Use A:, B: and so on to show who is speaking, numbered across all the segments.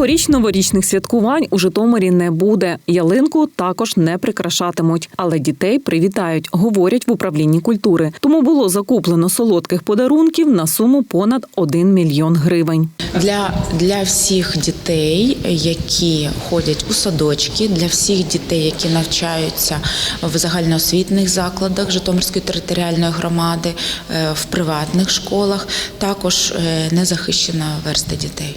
A: Цьогоріч новорічних святкувань у Житомирі не буде. Ялинку також не прикрашатимуть, але дітей привітають, говорять в управлінні культури. Тому було закуплено солодких подарунків на суму понад 1 мільйон гривень.
B: Для, для всіх дітей, які ходять у садочки, для всіх дітей, які навчаються в загальноосвітних закладах Житомирської територіальної громади, е, в приватних школах, також е, незахищена верста дітей.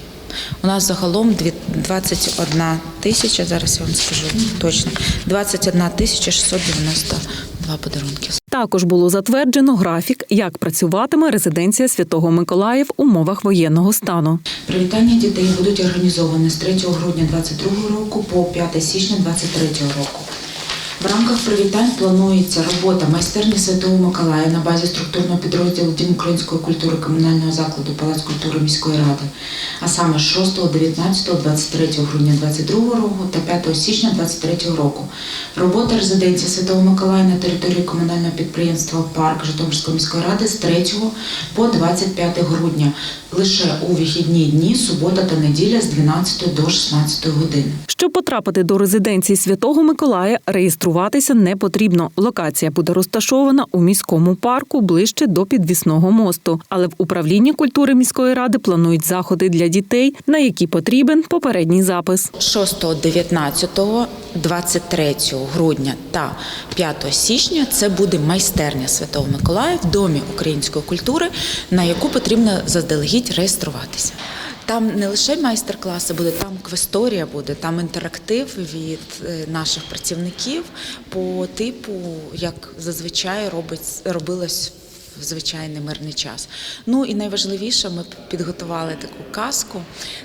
B: У нас загалом дві- 21 тисяча, зараз я вам скажу точно, 21 тисяча 692 подарунки.
A: Також було затверджено графік, як працюватиме резиденція Святого Миколая в умовах воєнного стану.
B: Привітання дітей будуть організовані з 3 грудня 2022 року по 5 січня 2023 року. В рамках привітань планується робота майстерні Святого Миколая на базі структурного підрозділу Дім української культури комунального закладу Палац культури міської ради, а саме з 6, 19, 23 грудня 2022 року та 5 січня 2023 року. Робота резиденції Святого Миколая на території комунального підприємства Парк Житомирської міської ради з 3 по 25 грудня лише у вихідні дні, субота та неділя з 12 до 16 години.
A: Щоб потрапити до резиденції Святого Миколая, реєструватися не потрібно. Локація буде розташована у міському парку ближче до підвісного мосту. Але в управлінні культури міської ради планують заходи для дітей, на які потрібен попередній запис.
B: 6, 19, 23 грудня та 5 січня це буде майстерня Святого Миколая в Домі української культури, на яку потрібно заздалегідь реєструватися. Там не лише майстер-класи буде, там квесторія буде, там інтерактив від е, наших працівників по типу, як зазвичай робить, робилось в звичайний мирний час. Ну і найважливіше, ми підготували таку казку.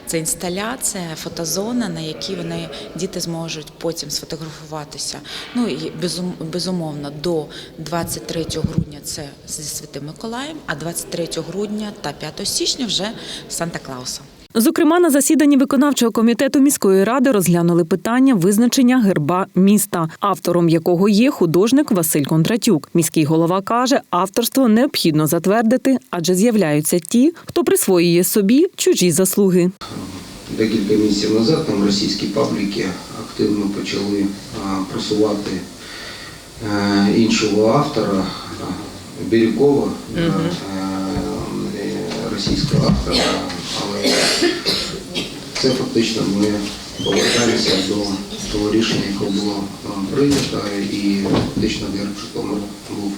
B: Це інсталяція, фотозона, на якій вони діти зможуть потім сфотографуватися. Ну і безумовно до 23 грудня це зі Святим Миколаєм, а 23 грудня та 5 січня вже Санта-Клаусом.
A: Зокрема, на засіданні виконавчого комітету міської ради розглянули питання визначення герба міста, автором якого є художник Василь Кондратюк. Міський голова каже, авторство необхідно затвердити, адже з'являються ті, хто присвоює собі чужі заслуги.
C: Декілька місяців назад там російські пабліки активно почали просувати е, іншого автора а, Бірюкова, е, е, російського автора, це фактично ми повертаємося до того рішення, яке було прийнято, і фактично герб Житомира був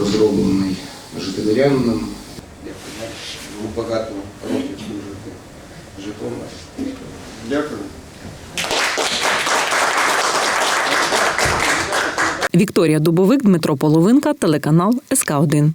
C: розроблений житомирянином. Ви багато років служите Житомир.
D: Дякую.
A: Вікторія Дубовик, Дмитро Половинка, телеканал СК 1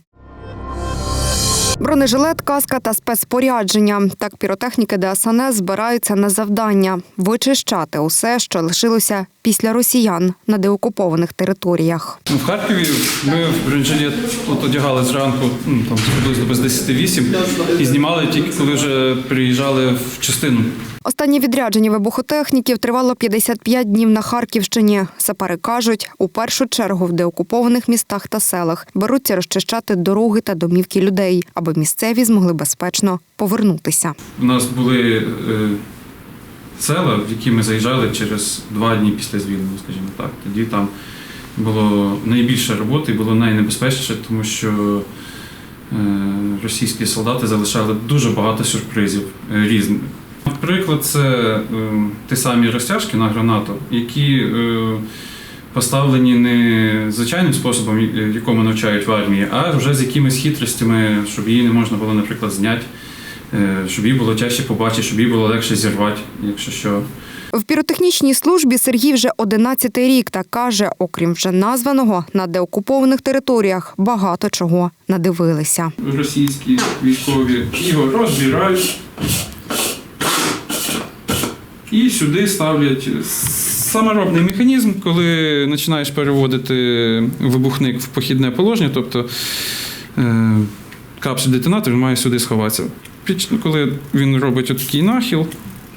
E: Бронежилет, каска та спецпорядження. Так піротехніки ДСНС збираються на завдання вичищати усе, що лишилося після росіян на деокупованих територіях.
F: Ну, В Харкові ми в бронежилет от одягали зранку, ну, там приблизно без 10-8, і знімали тільки коли вже приїжджали в частину.
E: Останнє відрядження вибухотехніків тривало 55 днів на Харківщині. Сапари кажуть, у першу чергу в деокупованих містах та селах беруться розчищати дороги та домівки людей, аби місцеві змогли безпечно повернутися.
F: У нас були е, села, в які ми заїжджали через два дні після звільнення, скажімо так. Тоді там було найбільше роботи, було найнебезпечніше, тому що е, російські солдати залишали дуже багато сюрпризів різних. Наприклад, це е, ті самі розтяжки на гранату, які е, поставлені не звичайним способом, якому навчають в армії, а вже з якимись хитростями, щоб її не можна було, наприклад, зняти, щоб її було тяжче побачити, щоб її було легше зірвати, якщо що.
E: В піротехнічній службі Сергій вже 11-й рік та каже, окрім вже названого, на деокупованих територіях багато чого надивилися.
F: Російські військові його розбирають і сюди ставлять саморобний механізм, коли починаєш переводити вибухник в похідне положення, тобто е, капсуль детонатор має сюди сховатися. Коли він робить отакий нахил,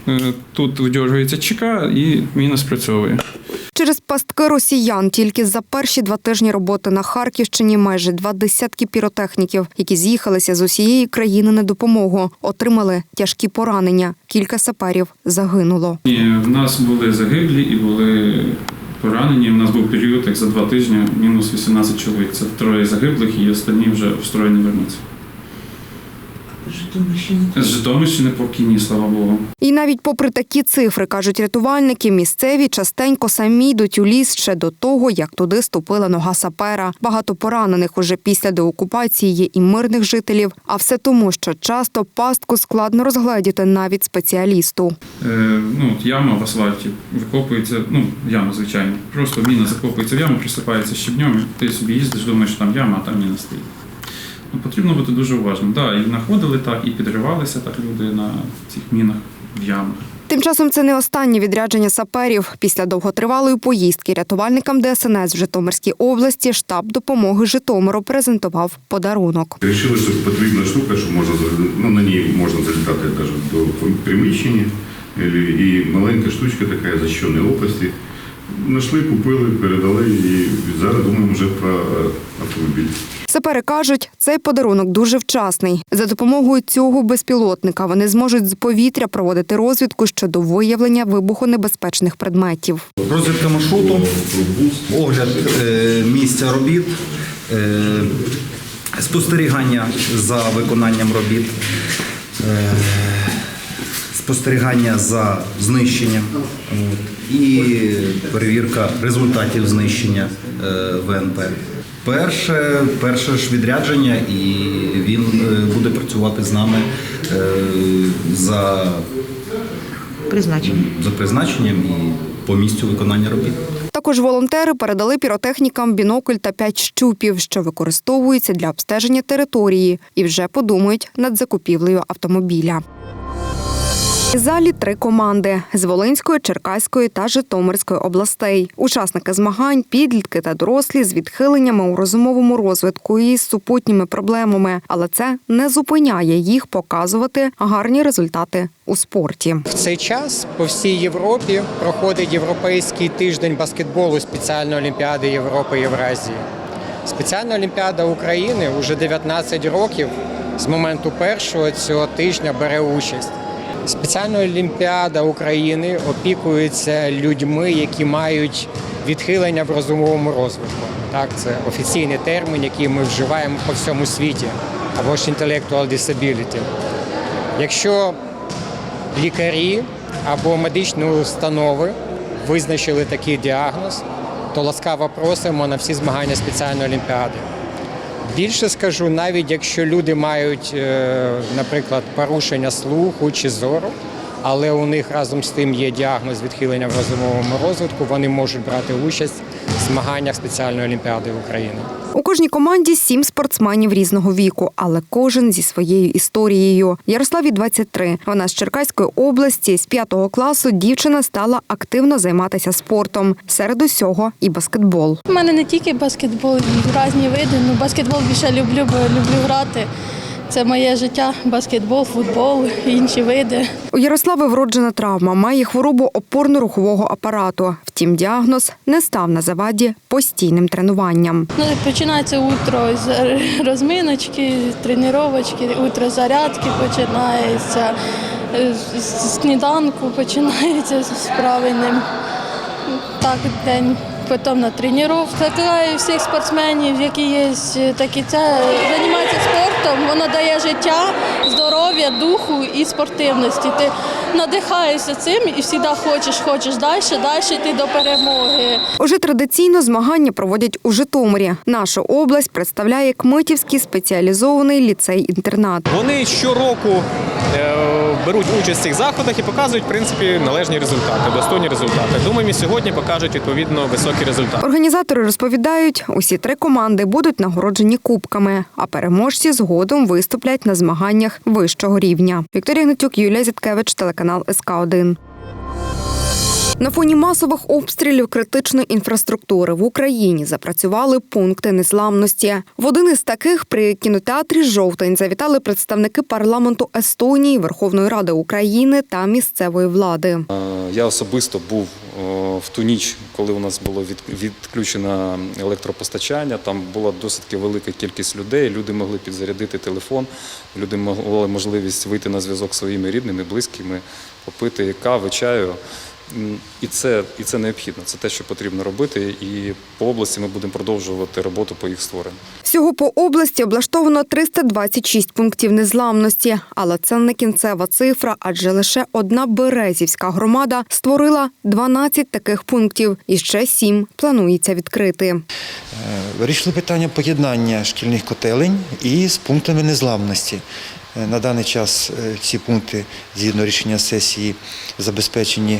F: е, тут видергується чека і міна спрацьовує.
E: Через пастки росіян тільки за перші два тижні роботи на Харківщині майже два десятки піротехніків, які з'їхалися з усієї країни на допомогу, отримали тяжкі поранення. Кілька саперів загинуло.
F: І в нас були загиблі і були поранені. У нас був період, як за два тижні, мінус 18 чоловік. Це троє загиблих і останні вже в строй вернуться. З Житомирщини поки ні, слава Богу.
E: І навіть попри такі цифри, кажуть рятувальники, місцеві частенько самі йдуть у ліс ще до того, як туди ступила нога сапера. Багато поранених уже після деокупації є і мирних жителів. А все тому, що часто пастку складно розгледіти навіть спеціалісту.
F: Е, ну, от яма в асфальті викопується, ну, яма, звичайно. Просто міна закопується в яму, присипається щебнем, ти собі їздиш, думаєш, що там яма, а там міна стоїть. Ну, потрібно бути дуже уважним. Да, і знаходили так, і підривалися так люди на цих мінах в ямах.
E: Тим часом це не останнє відрядження саперів. Після довготривалої поїздки рятувальникам ДСНС в Житомирській області штаб допомоги Житомиру презентував подарунок.
D: Рішили, що потрібна штука, що можна ну, на ній можна залітати навіть до приміщення. І маленька штучка така защищеної області. Знайшли, купили, передали і зараз думаємо вже про автомобіль.
E: Сапери кажуть, цей подарунок дуже вчасний. За допомогою цього безпілотника вони зможуть з повітря проводити розвідку щодо виявлення вибухонебезпечних предметів.
G: Розвідка маршруту, огляд е, місця робіт, е, спостерігання за виконанням робіт, е, спостерігання за знищенням от, і перевірка результатів знищення е, ВНП. Перше, перше ж відрядження, і він е, буде працювати з нами е, за,
H: Призначення.
G: за призначенням і по місцю виконання робіт.
E: Також волонтери передали піротехнікам бінокль та п'ять щупів, що використовуються для обстеження території, і вже подумають над закупівлею автомобіля. Залі три команди з Волинської, Черкаської та Житомирської областей. Учасники змагань, підлітки та дорослі з відхиленнями у розумовому розвитку і з супутніми проблемами, але це не зупиняє їх показувати гарні результати у спорті.
I: В цей час по всій Європі проходить Європейський тиждень баскетболу спеціальної олімпіади Європи і Євразії. Спеціальна олімпіада України вже 19 років з моменту першого цього тижня бере участь. Спеціальна олімпіада України опікується людьми, які мають відхилення в розумовому розвитку. Так, це офіційний термін, який ми вживаємо по всьому світі, або ж intellectual disability. Якщо лікарі або медичні установи визначили такий діагноз, то ласкаво просимо на всі змагання спеціальної олімпіади. Більше скажу, навіть якщо люди мають, е, наприклад, порушення слуху чи зору, але у них разом з тим є діагноз відхилення в розумовому розвитку, вони можуть брати участь в змаганнях спеціальної олімпіади України.
E: Кожній команді сім спортсменів різного віку, але кожен зі своєю історією. Ярославі 23. Вона з Черкаської області. З п'ятого класу дівчина стала активно займатися спортом. Серед усього і баскетбол.
J: У мене не тільки баскетбол, різні види. Ну, баскетбол більше люблю, бо люблю грати. Це моє життя, баскетбол, футбол, інші види.
E: У Ярослави вроджена травма, має хворобу опорно-рухового апарату. Втім, діагноз не став на заваді постійним тренуванням.
J: Ну, починається утро з розминочки, тренувачки, утро зарядки починається, з- сніданку починається з правильним. Так, день. Потім на тренування. Закликаю всіх спортсменів, які є такі, це займатися спортом, воно дає життя, здоров'я, духу і спортивності. Ти надихаєшся цим і завжди хочеш, хочеш далі, далі йти до перемоги.
E: Уже традиційно змагання проводять у Житомирі. Нашу область представляє Кмитівський спеціалізований ліцей-інтернат.
K: Вони щороку е, беруть участь в цих заходах і показують в принципі належні результати, достойні результати. Думаю, і сьогодні покажуть відповідно високі результати.
E: Організатори розповідають, усі три команди будуть нагороджені кубками, а переможці згодом виступлять на змаганнях вищого рівня. Вікторія Гнатюк, Юлія Зіткевич, телеканал СК 1 На фоні масових обстрілів критичної інфраструктури в Україні запрацювали пункти незламності. В один із таких при кінотеатрі Жовтень завітали представники парламенту Естонії, Верховної Ради України та місцевої влади.
L: Е, Я особисто був е, в ту ніч, коли у нас було від- відключено електропостачання. Там була досить велика кількість людей. Люди могли підзарядити телефон, люди мали можливість вийти на зв'язок зі своїми рідними, близькими, попити кави, чаю. І це, і це необхідно. Це те, що потрібно робити. І по області ми будемо продовжувати роботу по їх створенню.
E: Всього по області облаштовано 326 пунктів незламності, але це не кінцева цифра, адже лише одна березівська громада створила 12 таких пунктів, і ще сім планується відкрити.
M: Е, Вирішили питання поєднання шкільних котелень із пунктами незламності. Е, На даний час е, ці пункти, згідно рішення сесії, забезпечені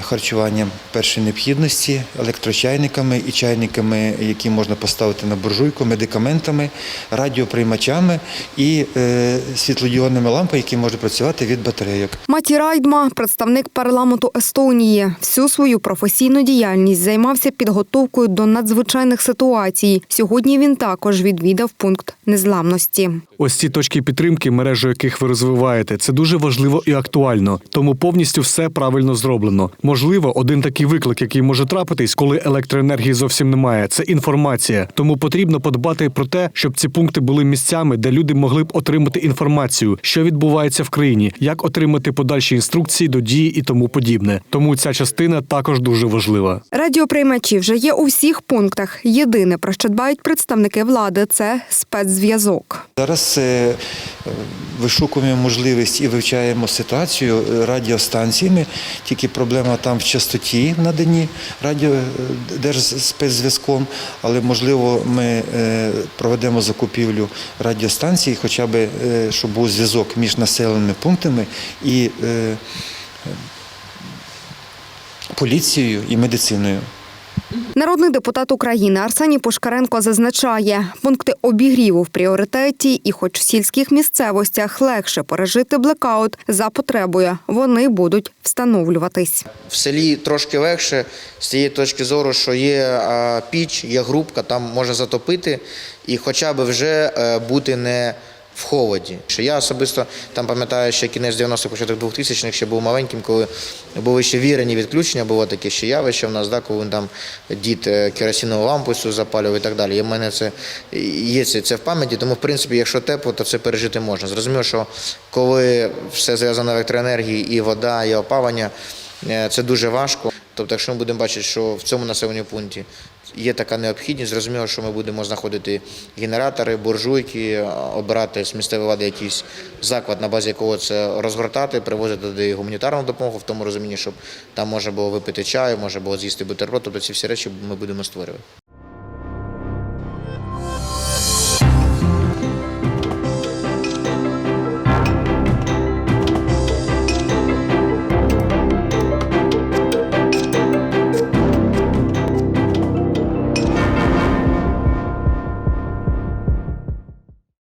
M: харчуванням першої необхідності, електрочайниками і чайниками, які можна поставити на буржуйку, медикаментами, радіоприймачами і е, світлодіодними лампами, які можуть працювати від батарейок.
E: Маті Райдма, представник парламенту Естонії, всю свою професійну діяльність займався підготовкою до надзвичайних ситуацій. Сьогодні він також відвідав пункт незламності.
N: Ось ці точки підтримки, мережу яких ви розвиваєте, це дуже важливо і актуально. Тому повністю все правильно зроблено. Можливо, один такий виклик, який може трапитись, коли електроенергії зовсім немає, це інформація. Тому потрібно подбати про те, щоб ці пункти були місцями, де люди могли б отримати інформацію, що відбувається в країні, як отримати подальші інструкції до дії і тому подібне. Тому ця частина також дуже важлива.
E: Радіоприймачі вже є у всіх пунктах. Єдине, про що дбають представники влади, це спецзв'язок.
M: Зараз е, вишукуємо можливість і вивчаємо ситуацію е, радіостанціями. Тільки проблема там в частоті наданні радіо е, але можливо ми е, проведемо закупівлю радіостанцій, хоча б щоб був зв'язок між населеними пунктами і поліцією і медициною.
E: Народний депутат України Арсеній Пушкаренко зазначає, пункти обігріву в пріоритеті, і хоч в сільських місцевостях легше пережити блекаут за потребою, вони будуть встановлюватись.
O: В селі трошки легше з цієї точки зору, що є піч, є грубка, там можна затопити і хоча б вже е, бути не в холоді. Що я особисто там пам'ятаю, ще кінець 90-х, початок 2000-х, ще був маленьким, коли були ще вірені відключення, було таке ще явище в нас, да, коли там дід е, керосинову лампу запалював і так далі. І в мене це є це, це в пам'яті, тому в принципі, якщо тепло, то це пережити можна. Зрозуміло, що коли все зв'язано електроенергії, і вода, і опалення, е, це дуже важко. Тобто, якщо ми будемо бачити, що в цьому населеному пункті є така необхідність, зрозуміло, що ми будемо знаходити генератори, буржуйки, обирати з місцевої влади якийсь заклад, на базі якого це розгортати, привозити туди гуманітарну допомогу, в тому розумінні, щоб там можна було випити чаю, можна було з'їсти бутерброд, тобто ці всі речі ми будемо створювати.